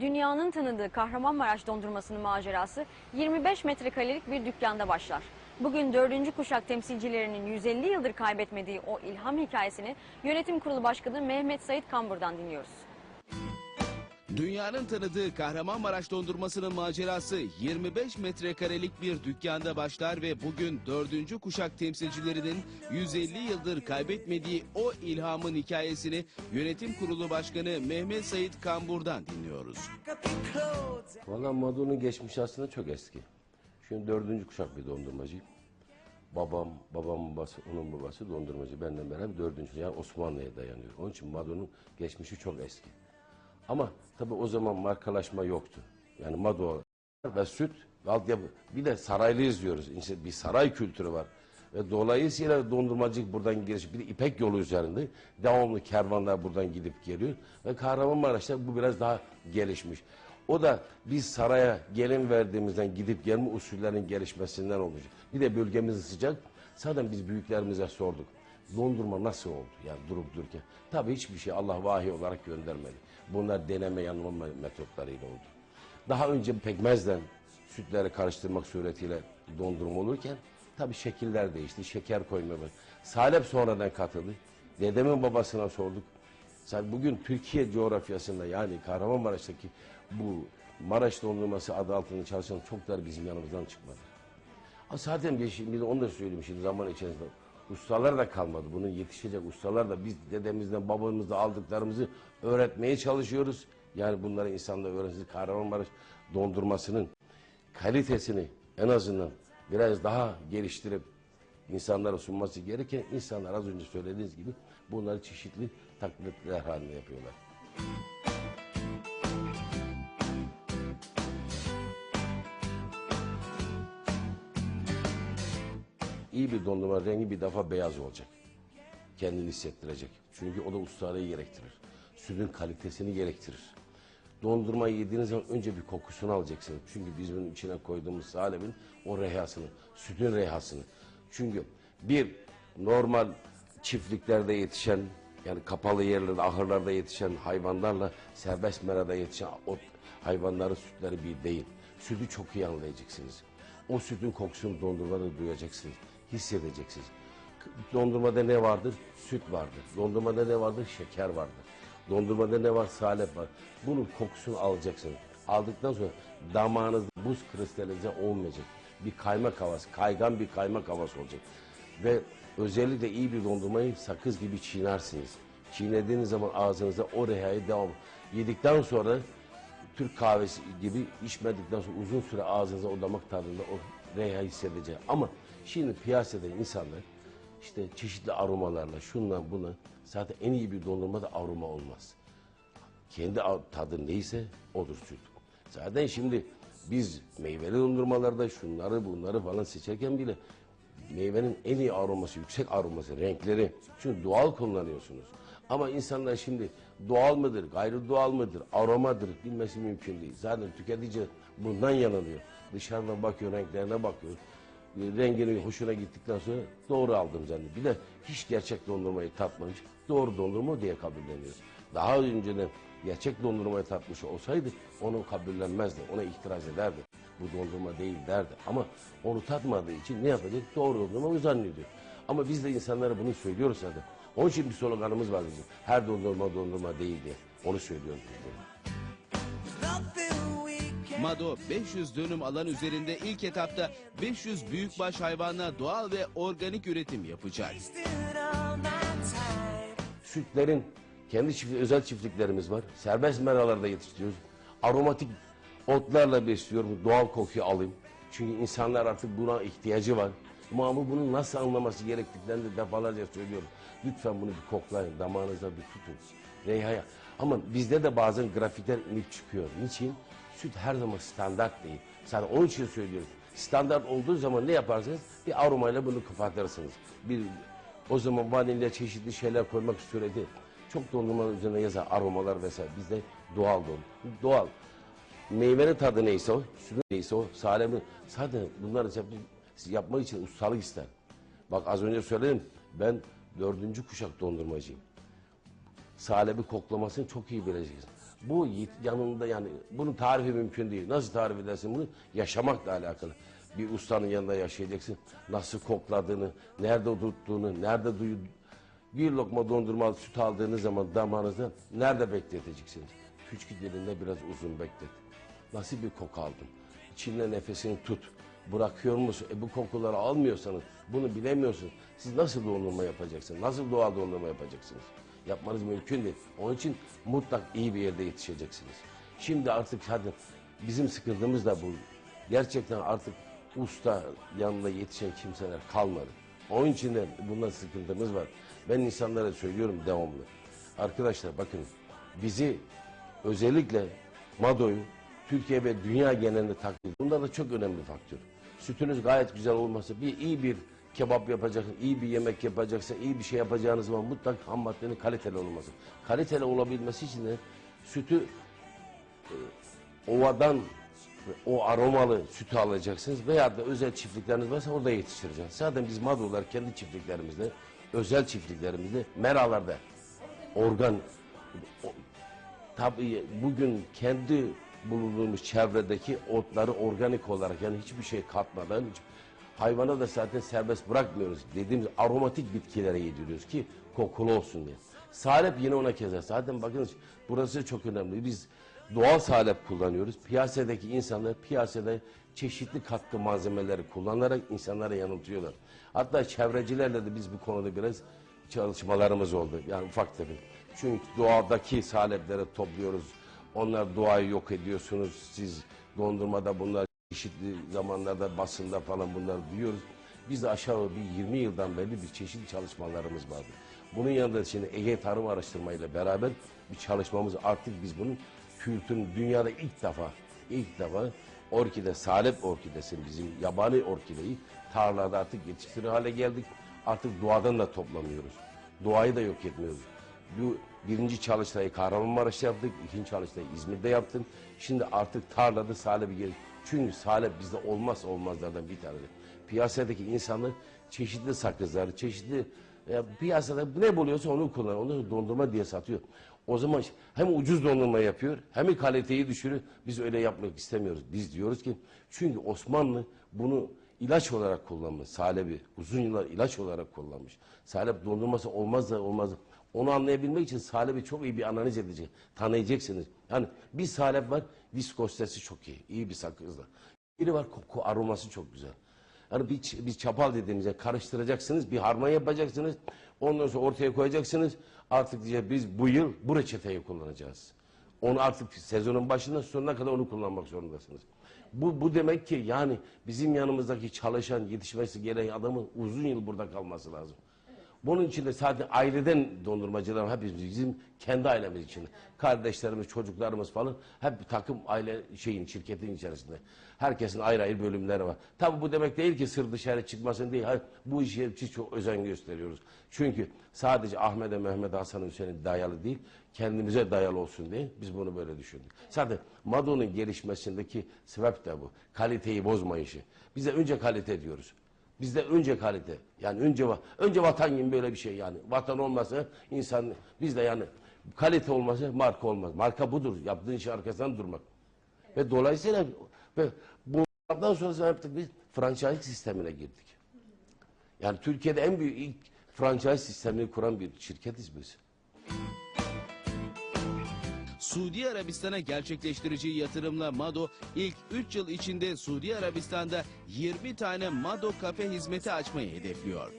Dünyanın tanıdığı Kahramanmaraş dondurmasının macerası 25 metrekarelik bir dükkanda başlar. Bugün 4. kuşak temsilcilerinin 150 yıldır kaybetmediği o ilham hikayesini Yönetim Kurulu Başkanı Mehmet Sait Kambur'dan dinliyoruz. Dünyanın tanıdığı Kahramanmaraş dondurmasının macerası 25 metrekarelik bir dükkanda başlar ve bugün dördüncü kuşak temsilcilerinin 150 yıldır kaybetmediği o ilhamın hikayesini Yönetim Kurulu Başkanı Mehmet Sait Kambur'dan dinliyoruz. Valla Mado'nun geçmişi aslında çok eski. Şimdi dördüncü kuşak bir dondurmacıyım. Babam, babamın babası, onun babası dondurmacı. Benden beraber dördüncü, yani Osmanlı'ya dayanıyor. Onun için Mado'nun geçmişi çok eski. Ama tabii o zaman markalaşma yoktu. Yani Mado ve süt ve. Bir de saraylıyız diyoruz. İşte bir saray kültürü var. Ve dolayısıyla dondurmacılık buradan geliş. Bir de İpek yolu üzerinde devamlı kervanlar buradan gidip geliyor. Ve Kahramanmaraş'ta bu biraz daha gelişmiş. O da biz saraya gelin verdiğimizden gidip gelme usullerinin gelişmesinden olacak. Bir de bölgemiz sıcak. Zaten biz büyüklerimize sorduk. Dondurma nasıl oldu yani durup dururken? Tabii hiçbir şey Allah vahiy olarak göndermedi. Bunlar deneme yanılma metotlarıyla oldu. Daha önce pekmezden sütleri karıştırmak suretiyle dondurma olurken tabii şekiller değişti. Şeker koymaya başladı. Salep sonradan katıldı. Dedemin babasına sorduk. Sen bugün Türkiye coğrafyasında yani Kahramanmaraş'taki bu Maraş dondurması adı altında çalışan çoklar bizim yanımızdan çıkmadı. Zaten bir şey, bir de onu da söyleyeyim şimdi zaman içerisinde. Ustalar da kalmadı. Bunun yetişecek ustalar da biz dedemizden babamızdan aldıklarımızı öğretmeye çalışıyoruz. Yani bunları insanlar öğrensin. Kahramanmaraş dondurmasının kalitesini en azından biraz daha geliştirip insanlara sunması gereken insanlar az önce söylediğiniz gibi bunları çeşitli taklitler halinde yapıyorlar. İyi bir dondurma rengi bir defa beyaz olacak. Kendini hissettirecek. Çünkü o da ustalığı gerektirir. Sütün kalitesini gerektirir. Dondurmayı yediğiniz zaman önce bir kokusunu alacaksınız. Çünkü biz bunun içine koyduğumuz salebin o rehasını, sütün rehasını. Çünkü bir normal çiftliklerde yetişen yani kapalı yerlerde, ahırlarda yetişen hayvanlarla serbest merada yetişen ot hayvanların sütleri bir değil. Sütü çok iyi anlayacaksınız. O sütün kokusunu dondurmada duyacaksınız, hissedeceksiniz. Dondurmada ne vardır? Süt vardır. Dondurmada ne vardır? Şeker vardır. Dondurmada ne var? Salep var. Bunun kokusunu alacaksınız. Aldıktan sonra damağınızda buz kristalize olmayacak. Bir kaymak havası, kaygan bir kaymak havası olacak. Ve özellikle iyi bir dondurmayı sakız gibi çiğnersiniz. Çiğnediğiniz zaman ağzınızda o rehayı devam. Yedikten sonra Türk kahvesi gibi içmedikten sonra uzun süre ağzınıza o damak tadında o reyhayı hissedeceğim. Ama şimdi piyasada insanlar işte çeşitli aromalarla şundan buna zaten en iyi bir dondurmada aroma olmaz. Kendi tadı neyse odur süt. Zaten şimdi biz meyveli dondurmalarda şunları bunları falan seçerken bile meyvenin en iyi aroması, yüksek aroması, renkleri. Çünkü doğal kullanıyorsunuz. Ama insanlar şimdi doğal mıdır, gayri doğal mıdır, aromadır bilmesi mümkün değil. Zaten tüketici bundan yanılıyor. Dışarıdan bakıyor, renklerine bakıyor. Rengini hoşuna gittikten sonra doğru aldım zannediyor. Bir de hiç gerçek dondurmayı tatmamış, doğru dondurma diye kabulleniyor. Daha önceden gerçek dondurmayı tatmış olsaydı onu kabullenmezdi, ona itiraz ederdi. Bu dondurma değil derdi. Ama onu tatmadığı için ne yapacak? Doğru dondurma zannediyor. Ama biz de insanlara bunu söylüyoruz zaten. Onun için bir sloganımız var bizim. Her dondurma dondurma değil diye. Onu söylüyoruz biz de. Mado 500 dönüm alan üzerinde ilk etapta 500 büyükbaş hayvanla doğal ve organik üretim yapacak. Sütlerin kendi çift, özel çiftliklerimiz var. Serbest meralarda yetiştiriyoruz. Aromatik otlarla besliyorum. Doğal kokuyu alayım. Çünkü insanlar artık buna ihtiyacı var. Bu bunu nasıl anlaması gerektiklerini de defalarca söylüyorum. Lütfen bunu bir koklayın. Damağınızda bir tutun. Reyhaya. Ama bizde de bazen grafikler inip çıkıyor. Niçin? Süt her zaman standart değil. Zaten onun için söylüyoruz. Standart olduğu zaman ne yaparsınız? Bir aromayla bunu kapatırsınız. Bir o zaman vanilya çeşitli şeyler koymak sureti çok dondurmanın üzerine yazar aromalar vesaire. Bizde doğal dondurma. Doğal. Meyvenin tadı neyse o, sütün neyse o, salemin. Zaten bunları yap- yapmak için ustalık ister. Bak az önce söyledim ben dördüncü kuşak dondurmacıyım. salebi koklamasını çok iyi bileceksin. Bu yanında yani bunun tarifi mümkün değil. Nasıl tarif edersin bunu? Yaşamakla alakalı. Bir ustanın yanında yaşayacaksın. Nasıl kokladığını, nerede tuttuğunu, nerede duyu, bir lokma dondurma süt aldığınız zaman damağınızda nerede bekleteceksiniz? Küçük dilinde biraz uzun beklet. Nasıl bir koku aldın? İçinde nefesini tut. Bırakıyor musun? E bu kokuları almıyorsanız, bunu bilemiyorsunuz. Siz nasıl dondurma yapacaksınız? Nasıl doğal dondurma yapacaksınız? Yapmanız mümkün değil. Onun için mutlak iyi bir yerde yetişeceksiniz. Şimdi artık hadi bizim sıkıntımız da bu. Gerçekten artık usta yanında yetişen kimseler kalmadı. Onun için de bundan sıkıntımız var. Ben insanlara söylüyorum devamlı. Arkadaşlar bakın bizi özellikle Mado'yu Türkiye ve dünya genelinde taklit. Bunda da çok önemli faktör. Sütünüz gayet güzel olması, bir iyi bir kebap yapacaksın, iyi bir yemek yapacaksın, iyi bir şey yapacağınız zaman mutlak ham maddenin kaliteli olması. Kaliteli olabilmesi için de sütü ovadan o aromalı sütü alacaksınız veya da özel çiftlikleriniz varsa orada yetiştireceksiniz. Zaten biz Madolar kendi çiftliklerimizde, özel çiftliklerimizde, meralarda organ o- tabii bugün kendi bulunduğumuz çevredeki otları organik olarak yani hiçbir şey katmadan hiç, hayvana da zaten serbest bırakmıyoruz. Dediğimiz aromatik bitkilere yediriyoruz ki kokulu olsun diye. Salep yine ona keza. Zaten bakınız burası çok önemli. Biz doğal salep kullanıyoruz. Piyasadaki insanlar piyasada çeşitli katkı malzemeleri kullanarak insanlara yanıltıyorlar. Hatta çevrecilerle de biz bu konuda biraz çalışmalarımız oldu. Yani ufak tefek. Çünkü doğadaki salepleri topluyoruz. Onlar doğayı yok ediyorsunuz. Siz dondurmada bunlar çeşitli zamanlarda basında falan bunları duyuyoruz. Biz de aşağı bir 20 yıldan beri bir çeşitli çalışmalarımız vardı. Bunun yanında şimdi Ege Tarım Araştırma ile beraber bir çalışmamız artık biz bunun kültürün dünyada ilk defa ilk defa orkide, salep orkidesi bizim yabani orkideyi tarlada artık yetiştirir hale geldik. Artık doğadan da toplamıyoruz. Doğayı da yok etmiyoruz. Bu birinci çalıştayı Kahramanmaraş'ta yaptık, ikinci çalıştayı İzmir'de yaptım. Şimdi artık tarlada salebi gel. Çünkü salep bizde olmaz olmazlardan bir tanesi. Piyasadaki insanlar çeşitli sakızlar, çeşitli e, piyasada ne buluyorsa onu kullanıyor. Onu dondurma diye satıyor. O zaman hem ucuz dondurma yapıyor hem kaliteyi düşürüyor. Biz öyle yapmak istemiyoruz. Biz diyoruz ki çünkü Osmanlı bunu ilaç olarak kullanmış. Salebi uzun yıllar ilaç olarak kullanmış. Salep dondurması olmaz da olmaz. Onu anlayabilmek için salebi çok iyi bir analiz edecek. Tanıyacaksınız. Yani bir salep var, viskositesi çok iyi. iyi bir sakızla. Biri var koku aroması çok güzel. Yani bir, bir çapal dediğimizde karıştıracaksınız, bir harman yapacaksınız. Ondan sonra ortaya koyacaksınız. Artık diyeceğiz biz bu yıl bu reçeteyi kullanacağız. Onu artık sezonun başından sonuna kadar onu kullanmak zorundasınız. Bu, bu demek ki yani bizim yanımızdaki çalışan, yetişmesi gereken adamın uzun yıl burada kalması lazım. Bunun için de sadece aileden dondurmacılar hepimiz bizim kendi ailemiz için. Kardeşlerimiz, çocuklarımız falan hep takım aile şeyin şirketin içerisinde. Herkesin ayrı ayrı bölümleri var. Tabii bu demek değil ki sır dışarı çıkmasın değil. Hayır, bu işe çok özen gösteriyoruz. Çünkü sadece Ahmet'e, Mehmet'e, Hasan Hüseyin'e dayalı değil, kendimize dayalı olsun diye biz bunu böyle düşündük. Zaten Mado'nun gelişmesindeki sebep de bu. Kaliteyi bozmayışı. Biz de önce kalite diyoruz. Bizde önce kalite. Yani önce önce vatan gibi böyle bir şey yani. Vatan olmasa insan bizde yani kalite olmasa marka olmaz. Marka budur. Yaptığın işi arkasından durmak. Ve dolayısıyla ve bunlardan sonra yaptık biz franchise sistemine girdik. Yani Türkiye'de en büyük ilk franchise sistemini kuran bir şirketiz biz. Suudi Arabistan'a gerçekleştireceği yatırımla Mado ilk 3 yıl içinde Suudi Arabistan'da 20 tane Mado kafe hizmeti açmayı hedefliyor.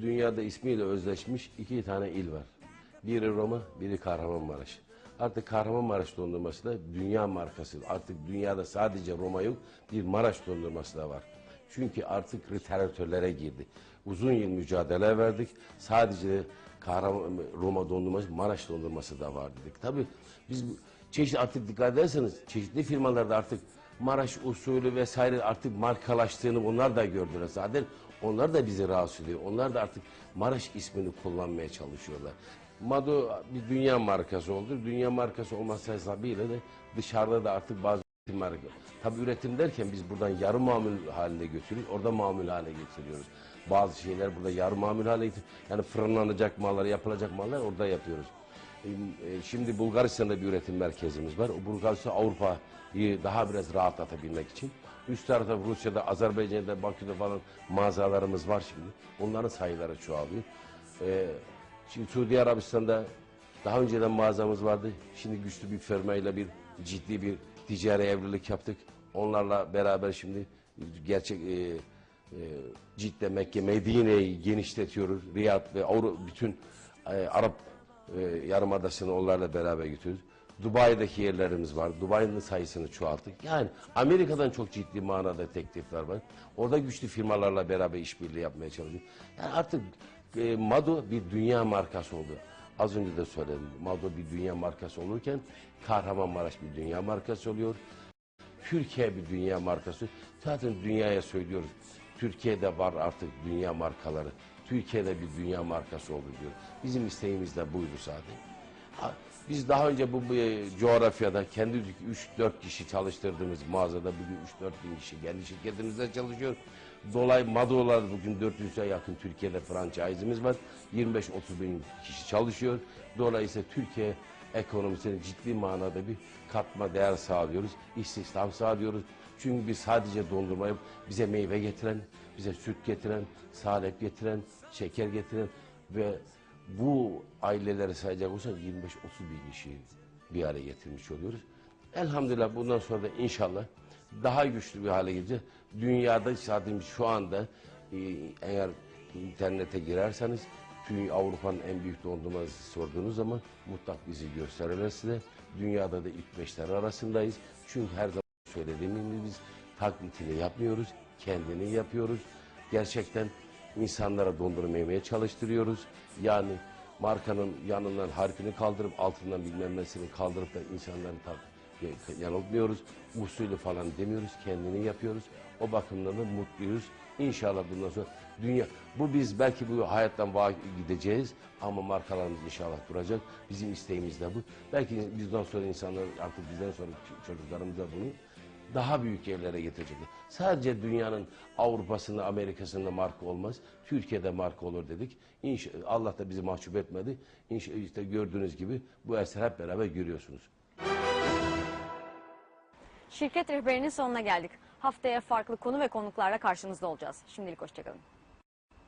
Dünyada ismiyle özleşmiş iki tane il var. Biri Roma, biri Kahramanmaraş. Artık Kahramanmaraş dondurması da dünya markası. Artık dünyada sadece Roma yok, bir Maraş dondurması da var. Çünkü artık literatürlere girdi. Uzun yıl mücadele verdik. Sadece Kahraman, Roma dondurması, Maraş dondurması da var dedik. Tabii biz bu- çeşit artık dikkat ederseniz çeşitli firmalarda artık Maraş usulü vesaire artık markalaştığını onlar da gördüler zaten. Onlar da bizi rahatsız ediyor. Onlar da artık Maraş ismini kullanmaya çalışıyorlar. Mado bir dünya markası oldu. Dünya markası olması hesabıyla da dışarıda da artık bazı üretim marka. Tabii üretim derken biz buradan yarı mamul haline götürüyoruz. Orada mamul hale getiriyoruz. Bazı şeyler burada yarı mamul hale getir. Yani fırınlanacak mallar, yapılacak mallar orada yapıyoruz. E, Şimdi Bulgaristan'da bir üretim merkezimiz var. Bulgaristan Avrupa'yı daha biraz rahatlatabilmek için. Üst tarafta Rusya'da, Azerbaycan'da, Bakü'de falan mağazalarımız var şimdi. Onların sayıları çoğalıyor. E, şimdi Suudi Arabistan'da daha önceden mağazamız vardı. Şimdi güçlü bir firmayla bir ciddi bir ticari evlilik yaptık. Onlarla beraber şimdi gerçek e, e, Cidde, Mekke, Medine'yi genişletiyoruz. Riyad ve Avru, bütün e, Arap e, Yarımadası'nı onlarla beraber götürüyoruz. Dubai'deki yerlerimiz var. Dubai'nin sayısını çoğalttık. Yani Amerika'dan çok ciddi manada teklifler var. Orada güçlü firmalarla beraber işbirliği yapmaya çalışıyoruz. Yani artık e, Mado bir dünya markası oldu. Az önce de söyledim. Mado bir dünya markası olurken Kahramanmaraş bir dünya markası oluyor. Türkiye bir dünya markası. Zaten dünyaya söylüyoruz. Türkiye'de var artık dünya markaları. Türkiye'de bir dünya markası oldu diyor. Bizim isteğimiz de buydu zaten. Biz daha önce bu, bu coğrafyada kendi 3-4 kişi çalıştırdığımız mağazada bugün 3-4 bin kişi kendi şirketimizde çalışıyor. Dolay Madolar bugün 400'e yakın Türkiye'de franchise'imiz var. 25-30 bin kişi çalışıyor. Dolayısıyla Türkiye ekonomisine ciddi manada bir katma değer sağlıyoruz. İstihdam sağlıyoruz. Çünkü biz sadece dondurma bize meyve getiren, bize süt getiren, salep getiren, şeker getiren ve bu aileleri sayacak olursak 25-30 bin kişiyi bir araya getirmiş oluyoruz. Elhamdülillah bundan sonra da inşallah daha güçlü bir hale geleceğiz. Dünyada zaten şu anda e, eğer internete girerseniz tüm Avrupa'nın en büyük dondurması sorduğunuz zaman mutlak bizi gösterirler size. Dünyada da ilk beşler arasındayız. Çünkü her zaman söylediğim gibi biz taklitini yapmıyoruz, kendini yapıyoruz. Gerçekten insanlara dondurma yemeye çalıştırıyoruz. Yani markanın yanından harfini kaldırıp altından bilmem nesini kaldırıp da insanları tak- yanıltmıyoruz. Usulü falan demiyoruz, kendini yapıyoruz. O bakımdan da mutluyuz. İnşallah bundan sonra dünya, bu biz belki bu hayattan va- gideceğiz ama markalarımız inşallah duracak. Bizim isteğimiz de bu. Belki bizden sonra insanlar artık bizden sonra çocuklarımız da bunu daha büyük yerlere getirecekler. Sadece dünyanın Avrupa'sında, Amerika'sında marka olmaz. Türkiye'de marka olur dedik. İnş Allah da bizi mahcup etmedi. İnş işte gördüğünüz gibi bu eser hep beraber görüyorsunuz. Şirket rehberinin sonuna geldik. Haftaya farklı konu ve konuklarla karşınızda olacağız. Şimdilik hoşçakalın.